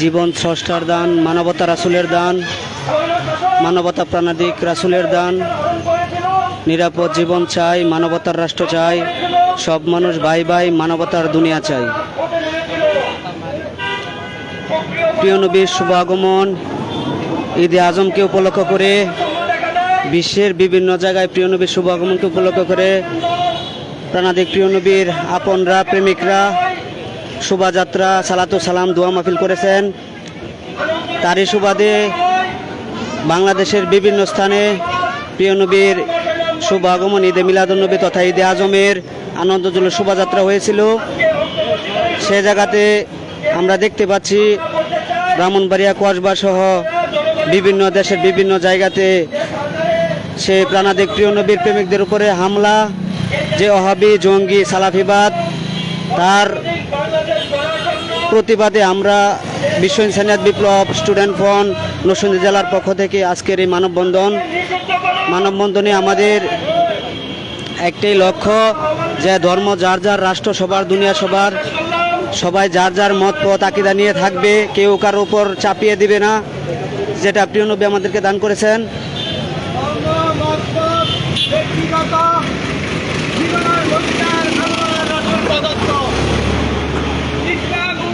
জীবন স্রষ্টার দান, মানবতা রাসুলের দান, মানবতা প্রাণাদিক রাসুলের দান, নিরাপদ জীবন চাই, মানবতার রাষ্ট্র চাই, সব মানুষ ভাই ভাই মানবতার দুনিয়া চাই। প্রিয় নবীর শুভ আগমন, ঈদে আজমকে উপলক্ষ করে, বিশ্বের বিভিন্ন জায়গায় প্রিয় নবীর শুভ আগমনকে উপলক্ষ করে প্রাণাদিক প্রিয় নবীর আপনরা, প্রেমিকরা শোভাযাত্রা, সালাতু সালাম, দোয়া মাহফিল করেছেন। তারই সুবাদে বাংলাদেশের বিভিন্ন স্থানে প্রিয় নবীর শুভ আগমন ঈদে মিলাদুন্নবী তথা ঈদে আজমের আনন্দজল শোভাযাত্রা হয়েছিল। সে জায়গাতে আমরা দেখতে পাচ্ছি ব্রাহ্মণবাড়িয়া কসবা সহ বিভিন্ন দেশের বিভিন্ন জায়গাতে সে প্রাণাদিক প্রিয় নবীর প্রেমিকদের উপরে হামলা, যে অহাবি, জঙ্গি সালাফিবাদ তার প্রতিবাদে আমরা বিশ্ব ইনসানিয়াত বিপ্লব স্টুডেন্ট ফ্রন্ট নরসিংদী জেলার পক্ষ থেকে আজকের এই মানববন্ধন। মানববন্ধনে আমাদের একটাই লক্ষ্য যে ধর্ম যার যার, রাষ্ট্র সবার, দুনিয়া সবার, সবাই যার যার মত, পথ, আকিদা নিয়ে থাকবে, কেউ কারও উপর চাপিয়ে দিবে না, যেটা প্রিয় নবী আমাদেরকে দান করেছেন। ব্যক্তিগত জীবনের প্রদত্ত ইসলাম ও জীবন স্বাধীন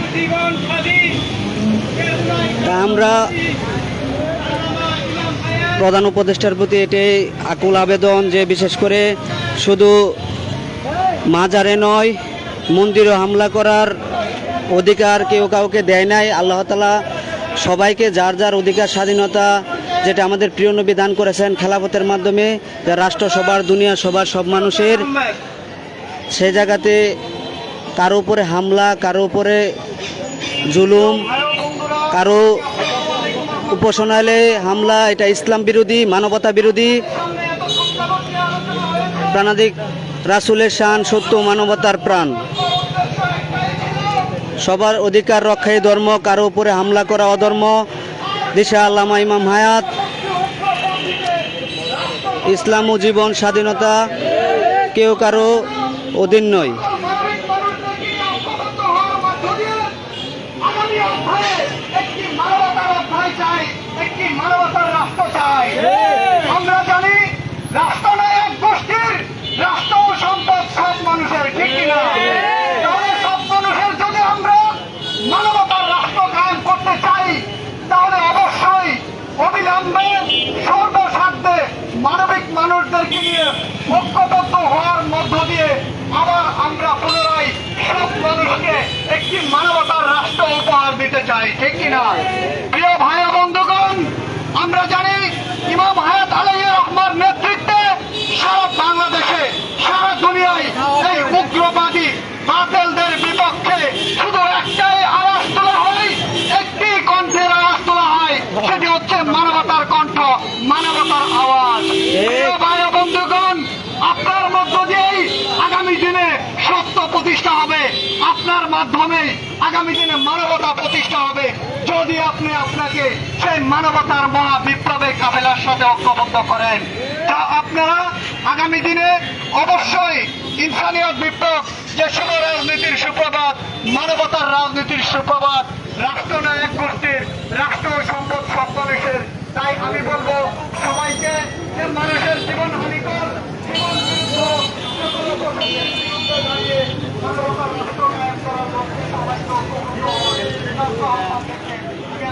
তা আমরা প্রধান উপদেষ্টার প্রতি এটাই আকুল আবেদন যে বিশেষ করে শুধু মাজারে নয় মন্দিরে হামলা করার অধিকার কেউ কাউকে দেয় নাই। আল্লাহ তালা সবাইকে যার যার অধিকার, স্বাধীনতা যেটা আমাদের প্রিয় নবী দান করেছেন খেলাফতের মাধ্যমে, যা রাষ্ট্র সবার দুনিয়া সবার সব মানুষের, সে জায়গাতে কারও উপরে হামলা, কারও উপরে জুলুম, কারও উপাসনালয়ে হামলা, এটা ইসলাম বিরোধী, মানবতা বিরোধী। প্রাণাদিক রাসুলের শান, সত্য মানবতার প্রাণ। সবার অধিকার রক্ষাই ধর্ম, কারও উপরে হামলা করা অধর্ম। দিশা আল্লামা ইমাম হায়াত। ইসলাম ও জীবন স্বাধীনতা কেউ কারও অধীন নয় আগামী অধ্যায়ে একটি মানবতার অধ্যায় চাই একটি মানবতার রাষ্ট্র চাই আমরা জানি রাষ্ট্র নয় এক গোষ্ঠীর রাষ্ট্র ও সম্পদ সব মানুষের ঠিক কিনা তাহলে সব মানুষের যদি আমরা মানবতার রাষ্ট্র কায়েম করতে চাই তাহলে অবশ্যই অবিলম্বে সর্বসাধ্যে মানবিক মানুষদেরকে নিয়ে ঐক্যবদ্ধ হওয়ার মধ্য দিয়ে আবার আমরা পুনরায় সব মানুষকে একটি মানবতার রাষ্ট্র উপহার দিতে চাই প্রিয় ভাই বন্ধুগণ আমরা জানি ইমাম হায়াত নেতৃত্বে সারা বাংলাদেশে সারা দুনিয়ায় এই উগ্রবাদী বাতিলদের বিপক্ষে শুধু একটাই আওয়াজ তোলা হয় একটি কণ্ঠের আওয়াজ তোলা হয় সেটি হচ্ছে মানবতার কণ্ঠ মানবতার আওয়াজ। মাধ্যমে আগামী দিনে মানবতা প্রতিষ্ঠা হবে। যদি আপনি আপনাকে সেই মানবতার মহা বিপ্লবের কাফেলার সাথে ঐক্যবদ্ধ করেন, তা আপনারা আগামী দিনে অবশ্যই ইনসানিয়ত বিপ্লব, যে শুভ রাজনীতির সুপ্রভাত, মানবতার রাজনীতির সুপ্রভাত, রাষ্ট্র নায়ক গোষ্ঠীর রাষ্ট্র সম্পদ মানুষের তাই আমি বলব সবাইকে যে মানুষের জীবন হানিকর জীবন যুদ্ধ, বিরুদ্ধে দাঁড়িয়ে মানবতার রাষ্ট্র নায়ক করার লক্ষ্যে সবাইকে ঐক্যবদ্ধ হয়ে বিভক্ত আহ্বান রেখে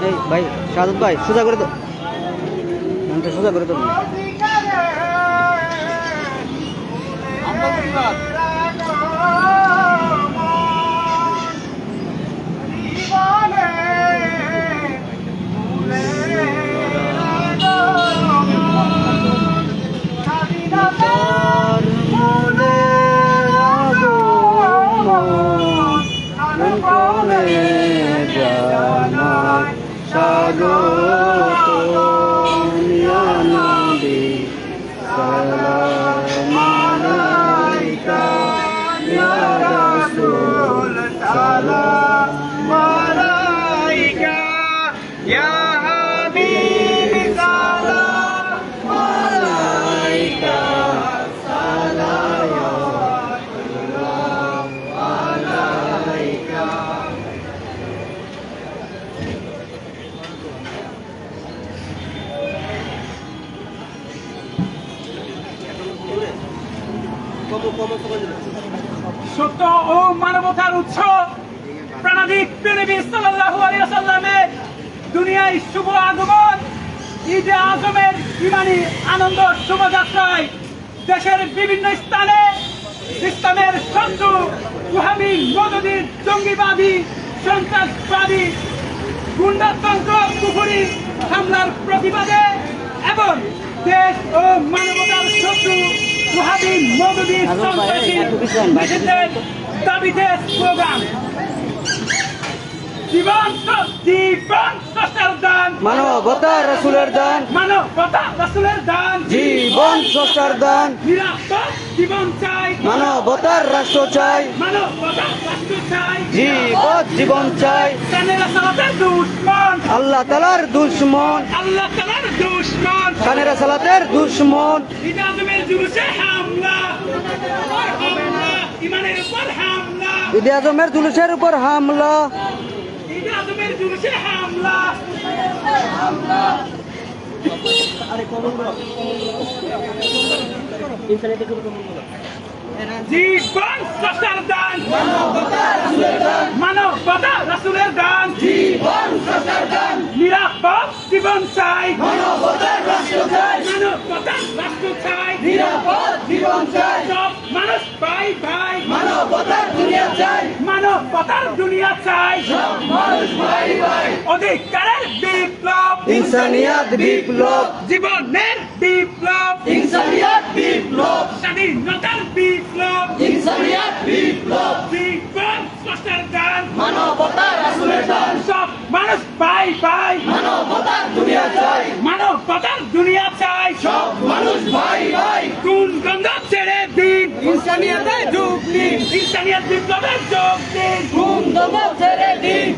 এই ভাই সাদত ভাই সোজা করে তো সোজা করে তো জাগো সত্য ও মানবতার উৎস সাল্লাল্লাহু আলাইহি ওয়াসাল্লামের দুনিয়ায় শুভ আগমন, ঈদে আজমের ইমানি আনন্দ শোভাযাত্রায় দেশের বিভিন্ন স্থানে ইসলামের শত্রু ওহাবি মদদির জঙ্গিবাদী, সন্ত্রাসবাদী, গুন্ডাতন্ত্র পুকুরি হামলার প্রতিবাদে এবং দেশ ও মানবতার শত্রু ওহাবি মদদির সন্ত্রাসী দাবিতে স্লোগান মানবতা রসুলের দান। মানবতা রাসূলের দান। জীবন স্রষ্টার দান। জীবন চাই। মানবতার রাষ্ট্র চাই। জীবন জীবন চাই। আল্লাহ তালার দুশ্মন। আল্লাহ তালার দুশ্মন। সালাতের দুশ্মন। ঈদ আজমের জুলুসের উপর হামলা। আজমের হামলা জীবন স্রষ্টার দান। মানবতা রাসূলের দান। জীবন স্রষ্টার দান নিরাপদ জীবন চাই। মানবতার রাষ্ট্র চাই মানবতার রাষ্ট্র চাই। নিরাপদ জীবন চাই সব মানুষ ভাই ভাই। মানবতার দুনিয়া চাই মানবতার দুনিয়া চাই। সব মানুষ ভাই ভাই অধিকারের বিপ্লব। ইনসানিয়াত বিপ্লব। জীবনের İslamiyet'e dublin. İslamiyet biplome dublin. Bundama terelin.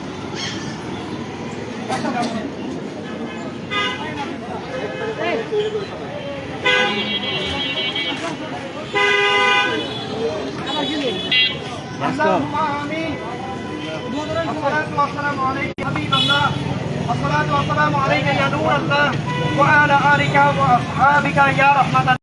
اللهم آمين. الصلاة والسلام عليك حبيب الله. الصلاة والسلام عليك يا نور الله وعلى آلك وأصحابك يا رحمة